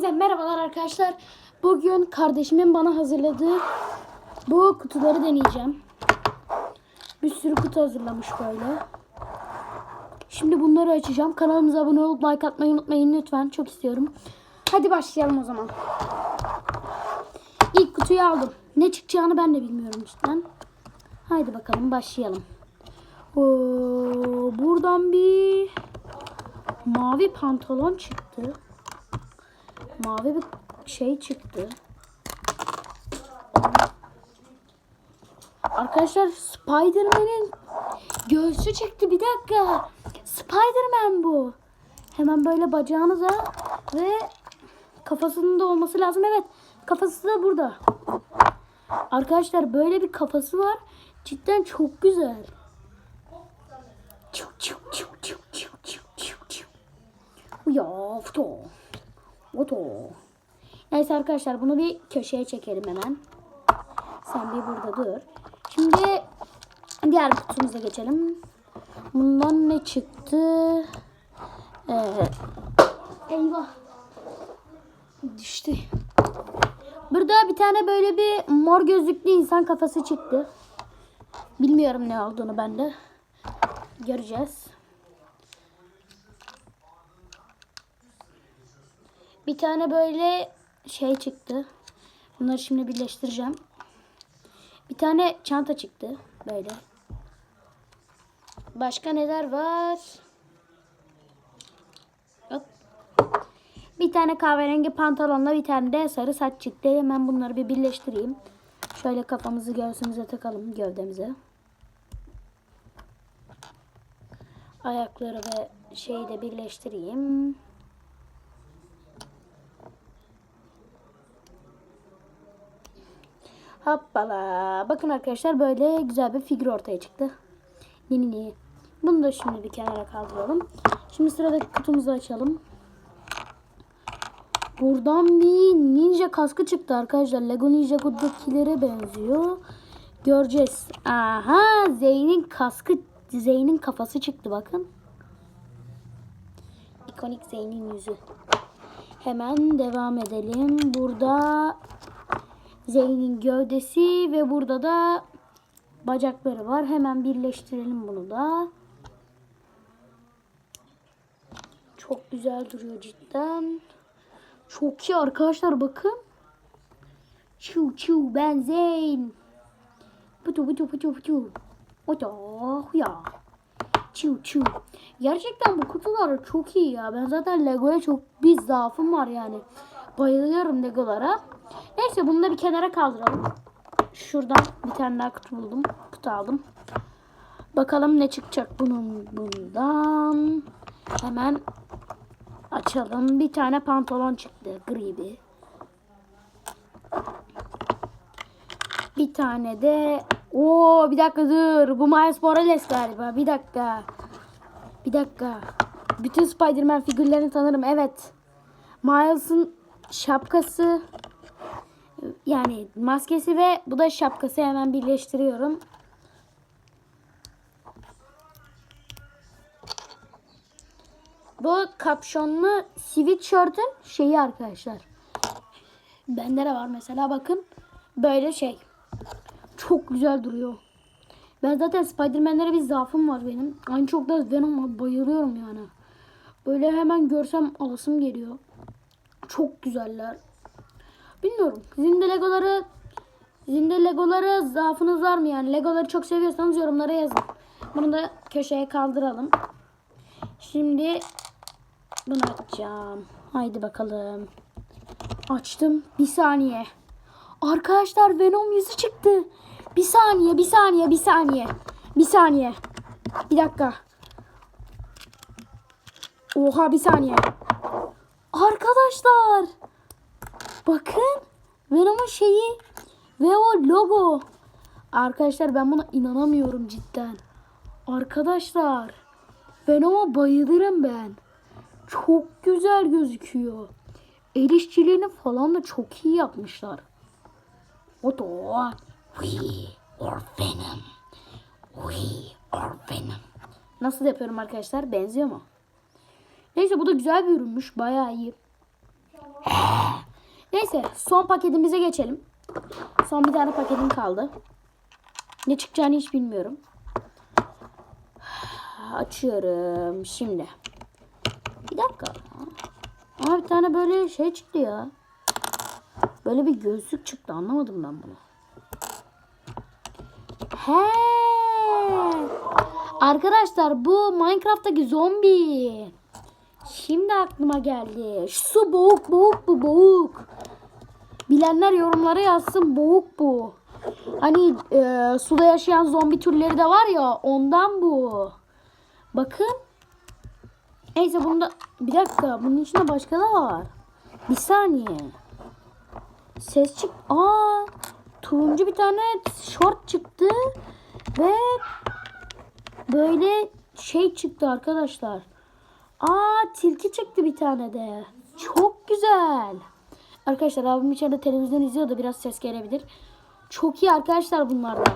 Hepinize merhabalar arkadaşlar. Bugün kardeşimin bana hazırladığı bu kutuları deneyeceğim. Bir sürü kutu hazırlamış böyle. Şimdi bunları açacağım. Kanalımıza abone olup like atmayı unutmayın lütfen. Çok istiyorum. Hadi başlayalım o zaman. İlk kutuyu aldım. Ne çıkacağını ben de bilmiyorum cidden. Haydi bakalım başlayalım. Oo, buradan bir mavi pantolon çıktı. Mavi bir şey çıktı. Arkadaşlar Spider-Man'in göğsü çıktı. Bir dakika. Spider-Man bu. Hemen böyle bacağınıza ve kafasının da olması lazım. Evet. Kafası da burada. Arkadaşlar böyle bir kafası var. Cidden çok güzel. Çiu çiu çiu çiu çiu çiu çiu. Ya foto. Foto. Neyse arkadaşlar bunu bir köşeye çekelim hemen. Sen bir burada dur. Şimdi diğer kutumuza geçelim. Bundan ne çıktı? Ee, eyvah. Düştü. Burada bir tane böyle bir mor gözlüklü insan kafası çıktı. Bilmiyorum ne olduğunu ben de. Göreceğiz. Bir tane böyle şey çıktı. Bunları şimdi birleştireceğim. Bir tane çanta çıktı. Böyle. Başka neler var? Hop. Bir tane kahverengi pantolonla bir tane de sarı saç çıktı. Hemen bunları bir birleştireyim. Şöyle kafamızı göğsümüze takalım gövdemize. Ayakları ve şeyi de birleştireyim. Hoppala. Bakın arkadaşlar böyle güzel bir figür ortaya çıktı. Nini ni. Bunu da şimdi bir kenara kaldıralım. Şimdi sıradaki kutumuzu açalım. Buradan bir ninja kaskı çıktı arkadaşlar. Lego Ninjago'dakilere benziyor. Göreceğiz. Aha Zeyn'in kaskı Zeyn'in kafası çıktı bakın. İkonik Zeyn'in yüzü. Hemen devam edelim. Burada Zeyn'in gövdesi ve burada da bacakları var. Hemen birleştirelim bunu da. Çok güzel duruyor cidden. Çok iyi arkadaşlar bakın. Çu çu ben Zeyn. Putu putu putu putu. Oto ya. Çu çu. Gerçekten bu kutular çok iyi ya. Ben zaten Lego'ya çok bir zaafım var yani. Bayılıyorum Legolara. Neyse bunu da bir kenara kaldıralım. Şuradan bir tane daha kutu buldum. Kutu aldım. Bakalım ne çıkacak bunun bundan. Hemen açalım. Bir tane pantolon çıktı. Gri bir. Bir tane de Oo bir dakika dur. Bu Miles Morales galiba. Bir dakika. Bir dakika. Bütün Spider-Man figürlerini tanırım. Evet. Miles'ın şapkası yani maskesi ve bu da şapkası hemen birleştiriyorum. Bu kapşonlu sweatshirt'ın şeyi arkadaşlar. Bende de var mesela bakın. Böyle şey. Çok güzel duruyor. Ben zaten Spider-Man'lere bir zaafım var benim. Aynı çok da Venom'a bayılıyorum yani. Böyle hemen görsem alasım geliyor. Çok güzeller. Bilmiyorum. Sizin de Legoları sizin de Legolara zaafınız var mı yani? Legoları çok seviyorsanız yorumlara yazın. Bunu da köşeye kaldıralım. Şimdi bunu açacağım. Haydi bakalım. Açtım. Bir saniye. Arkadaşlar Venom yüzü çıktı. Bir saniye, bir saniye, bir saniye. Bir saniye. Bir dakika. Oha bir saniye. Arkadaşlar. Bakın. Venom'un şeyi. Ve o logo. Arkadaşlar ben buna inanamıyorum cidden. Arkadaşlar. Venom'a bayılırım ben. Çok güzel gözüküyor. El işçiliğini falan da çok iyi yapmışlar. O da We are Venom. We are Venom. Nasıl yapıyorum arkadaşlar? Benziyor mu? Neyse bu da güzel bir ürünmüş. Bayağı iyi. Neyse son paketimize geçelim. Son bir tane paketim kaldı. Ne çıkacağını hiç bilmiyorum. Açıyorum şimdi. Bir dakika. Aa, bir tane böyle şey çıktı ya. Böyle bir gözlük çıktı anlamadım ben bunu. He. Arkadaşlar bu Minecraft'taki zombi. Şimdi aklıma geldi. Şu su boğuk boğuk bu boğuk. Bilenler yorumlara yazsın boğuk bu. Hani e, suda yaşayan zombi türleri de var ya ondan bu. Bakın. Neyse bunda bir dakika bunun içinde başka da var. Bir saniye. Ses çık. Aa, turuncu bir tane short çıktı ve böyle şey çıktı arkadaşlar. Aa, tilki çıktı bir tane de. Çok güzel. Arkadaşlar abim içeride televizyon izliyor da biraz ses gelebilir. Çok iyi arkadaşlar bunlar da.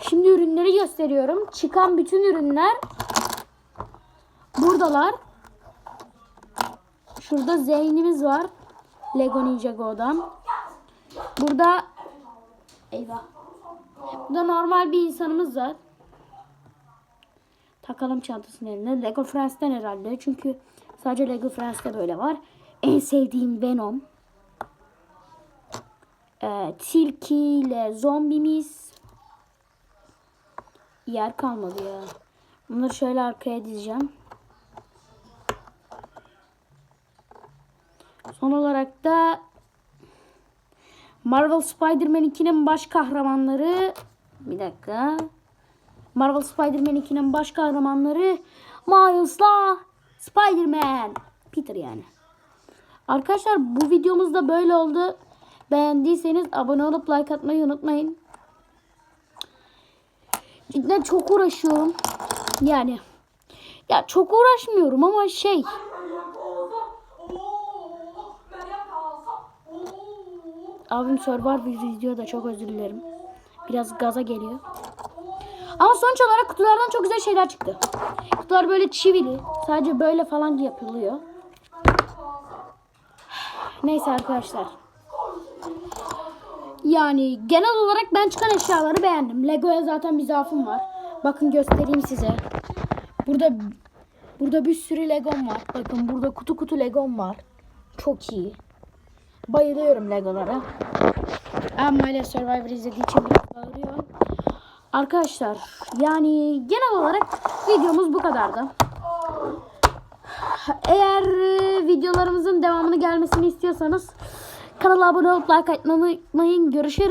Şimdi ürünleri gösteriyorum. Çıkan bütün ürünler buradalar. Şurada Zeyn'imiz var. Lego Ninjago'dan. Burada eyvah. Burada normal bir insanımız var. Takalım çantasının eline. Lego Friends'ten herhalde. Çünkü sadece Lego Friends'te böyle var. En sevdiğim Venom. Ee, tilki ile zombimiz. Yer kalmadı ya. Bunları şöyle arkaya dizeceğim. Son olarak da Marvel Spider-Man 2'nin baş kahramanları bir dakika. Marvel Spider-Man 2'nin baş kahramanları Miles'la Spider-Man. Peter yani. Arkadaşlar bu videomuz da böyle oldu. Beğendiyseniz abone olup like atmayı unutmayın. Cidden çok uğraşıyorum. Yani ya çok uğraşmıyorum ama şey Abim Survivor izliyor da çok özür dilerim. Biraz gaza geliyor. Ama sonuç olarak kutulardan çok güzel şeyler çıktı. Kutular böyle çivili. Sadece böyle falan yapılıyor. Neyse arkadaşlar. Yani genel olarak ben çıkan eşyaları beğendim. Lego'ya zaten bir zaafım var. Bakın göstereyim size. Burada burada bir sürü Legom var. Bakın burada kutu kutu Legom var. Çok iyi. Bayılıyorum Legolara. Ama öyle Survivor izlediği için biraz bağırıyor. Arkadaşlar yani genel olarak videomuz bu kadardı. Eğer e, videolarımızın devamını gelmesini istiyorsanız kanala abone olup like atmayı unutmayın. Görüşürüz.